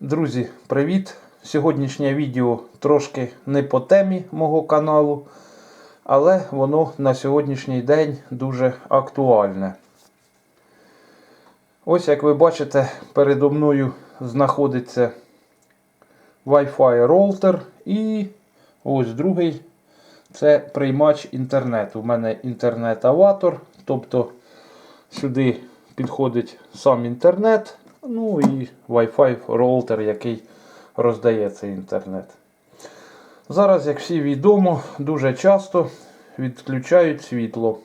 Друзі, привіт! Сьогоднішнє відео трошки не по темі мого каналу, але воно на сьогоднішній день дуже актуальне. Ось як ви бачите, передо мною знаходиться Wi-Fi роутер і ось другий це приймач інтернету. У мене інтернет-аватор, тобто сюди підходить сам інтернет, ну і Wi-Fi роутер, який роздає цей інтернет. Зараз, як всі відомо, дуже часто відключають світло.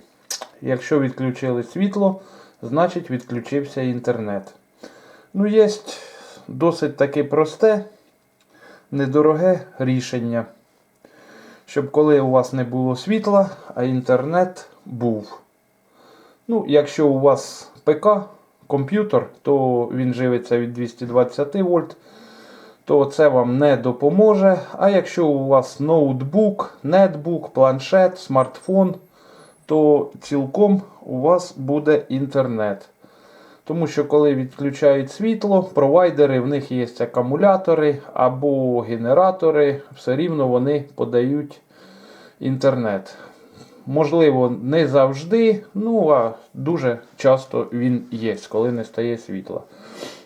Якщо відключили світло, значить відключився інтернет. Ну, є досить таки просте, недороге рішення. Щоб коли у вас не було світла, а інтернет був. Ну, якщо у вас ПК, комп'ютер, то він живиться від 220 вольт, то це вам не допоможе. А якщо у вас ноутбук, нетбук, планшет, смартфон, то цілком у вас буде інтернет. Тому що коли відключають світло, провайдери, в них є акумулятори або генератори, все рівно вони подають інтернет. Можливо, не завжди, ну а дуже часто він є, коли не стає світла.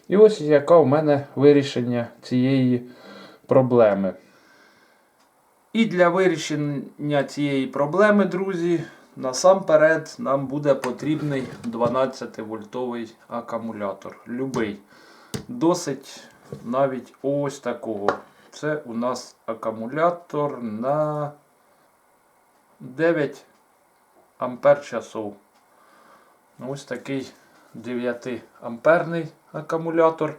І ось яка в мене вирішення цієї проблеми. І для вирішення цієї проблеми, друзі, насамперед нам буде потрібний 12 вольтовий акумулятор. Любий. Досить навіть ось такого. Це у нас акумулятор на 9 ампер часов. Ось такий 9 амперний акумулятор.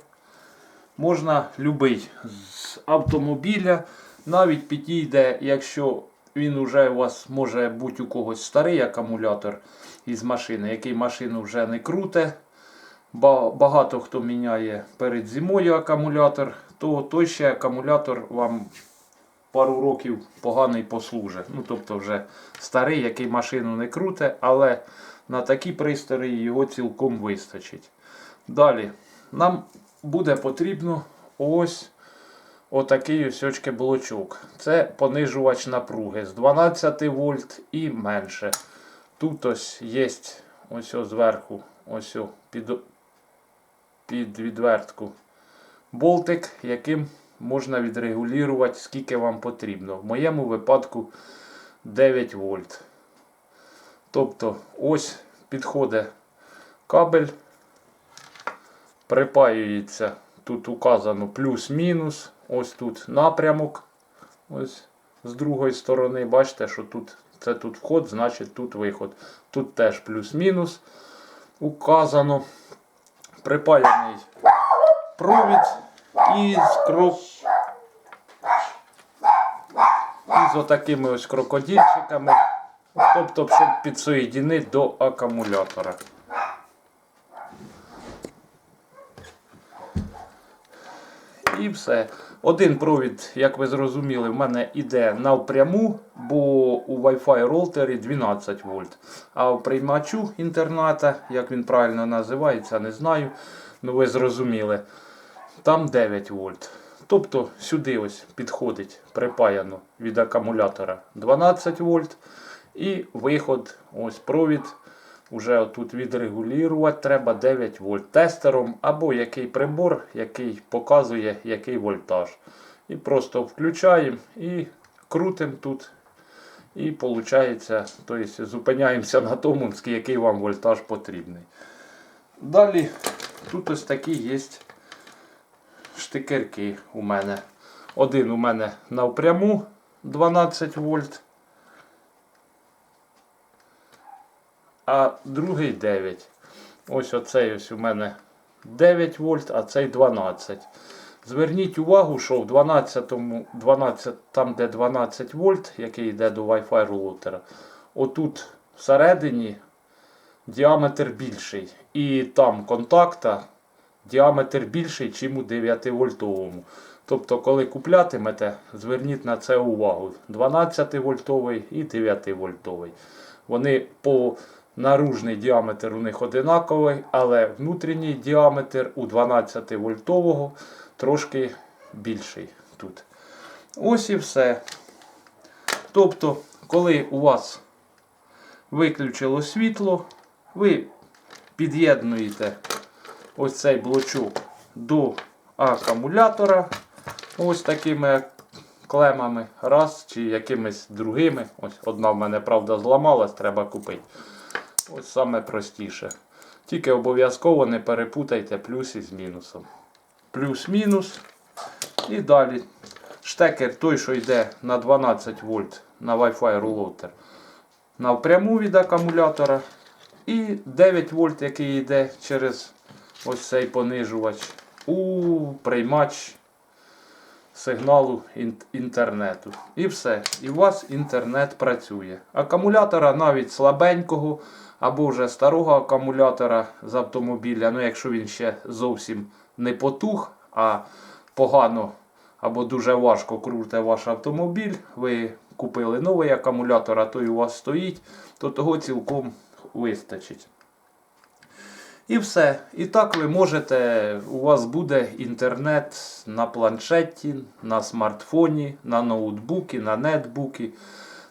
Можна любий з автомобіля. Навіть підійде, якщо він вже у вас може бути у когось старий акумулятор із машини, який машину вже не круте. Ба- Багато хто міняє перед зимою акумулятор, то той ще акумулятор вам пару років поганий послужить. Ну, тобто вже старий, який машину не круте, але на такі пристрої його цілком вистачить. Далі, нам буде потрібно ось отакий ось блочок. Це понижувач напруги з 12 вольт і менше. Тут ось є ось ось зверху, ось під, під відвертку болтик, яким можна відрегулювати, скільки вам потрібно. В моєму випадку 9 вольт. Тобто ось підходить кабель, припаюється, тут указано плюс-мінус, ось тут напрямок. Ось з другої сторони, бачите, що тут це тут вход, значить тут виход. Тут теж плюс-мінус указано. Припаяний провід із крок. Із отакими ось крокодильчиками. Тобто, щоб підсоєдинити до акумулятора. І все. Один провід, як ви зрозуміли, в мене йде навпряму, бо у Wi-Fi роутері 12 вольт. А в приймачу інтернета, як він правильно називається, не знаю. Ну ви зрозуміли. Там 9 вольт. Тобто сюди ось підходить припаяно від акумулятора 12 вольт. І виход, ось провід. Уже тут відрегулювати треба 9 вольт тестером або який прибор, який показує який вольтаж. І просто включаємо і крутимо тут. І виходить, тобто зупиняємося на тому, який вам вольтаж потрібний. Далі тут ось такі є штикерки у мене. Один у мене навпряму 12 вольт. а другий 9. Ось оцей ось у мене 9 вольт, а цей 12. Зверніть увагу, що в 12, 12 там, де 12 вольт, який йде до Wi-Fi роутера, отут всередині діаметр більший. І там контакта діаметр більший, ніж у 9 вольтовому. Тобто, коли куплятимете, зверніть на це увагу. 12 вольтовий і 9 вольтовий. Вони по Наружний діаметр у них одинаковий, але внутрішній діаметр у 12 вольтового трошки більший тут. Ось і все. Тобто, коли у вас виключило світло, ви під'єднуєте ось цей блочок до акумулятора. Ось такими клемами, раз чи якимись другими. Ось одна в мене, правда, зламалась, треба купити. Ось саме простіше. Тільки обов'язково не перепутайте плюс із мінусом. Плюс-мінус. І далі. Штекер той, що йде на 12 вольт на Wi-Fi рулотер. Напряму від акумулятора. І 9 вольт, який йде через ось цей понижувач у приймач сигналу інтернету. І все. І у вас інтернет працює. Акумулятора навіть слабенького або вже старого акумулятора з автомобіля, ну якщо він ще зовсім не потух, а погано або дуже важко круте ваш автомобіль, ви купили новий акумулятор, а той у вас стоїть, то того цілком вистачить. І все. І так ви можете, у вас буде інтернет на планшеті, на смартфоні, на ноутбуки, на нетбуки.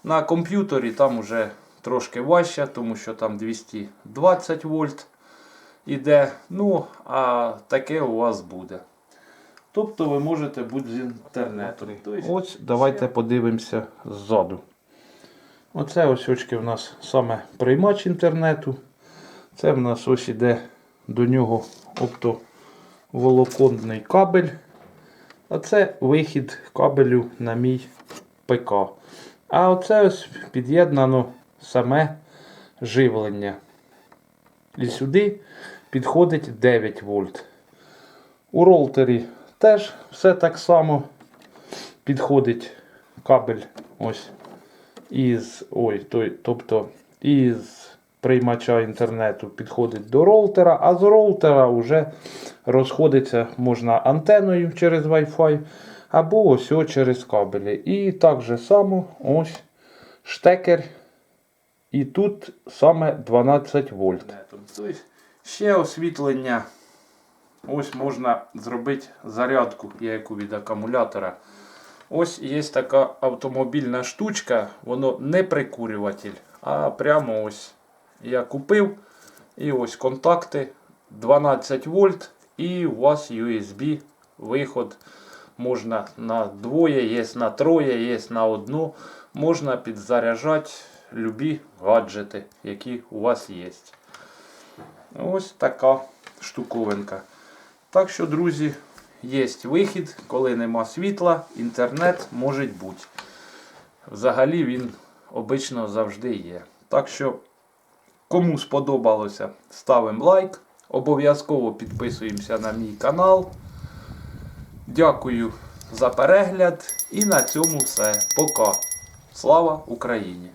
На комп'ютері там уже трошки важче, тому що там 220 вольт іде. Ну, а таке у вас буде. Тобто ви можете бути з інтернетом. Ось давайте подивимося ззаду. Оце ось очки в нас саме приймач інтернету. Це в нас ось іде до нього оптоволоконний кабель. А це вихід кабелю на мій ПК. А оце ось під'єднано саме живлення. І сюди підходить 9 вольт. У роутері теж все так само підходить кабель ось із ой, той, тобто із приймача інтернету підходить до роутера, а з роутера вже розходиться можна антеною через Wi-Fi або ось через кабелі. І так же само ось штекер. І тут саме 12 вольт. Ще освітлення. Ось можна зробити зарядку, яку від акумулятора. Ось є така автомобільна штучка, воно не прикурюватель, а прямо ось я купив. І ось контакти 12 вольт. І у вас USB виход. Можна на двоє, є на троє, є на одну. Можна підзаряджати любі гаджети, які у вас є. Ось така штуковинка. Так що, друзі, є вихід, коли нема світла, інтернет може бути. Взагалі він обично завжди є. Так що, кому сподобалося, ставимо лайк. Обов'язково підписуємося на мій канал. Дякую за перегляд. І на цьому все. Пока. Слава Україні!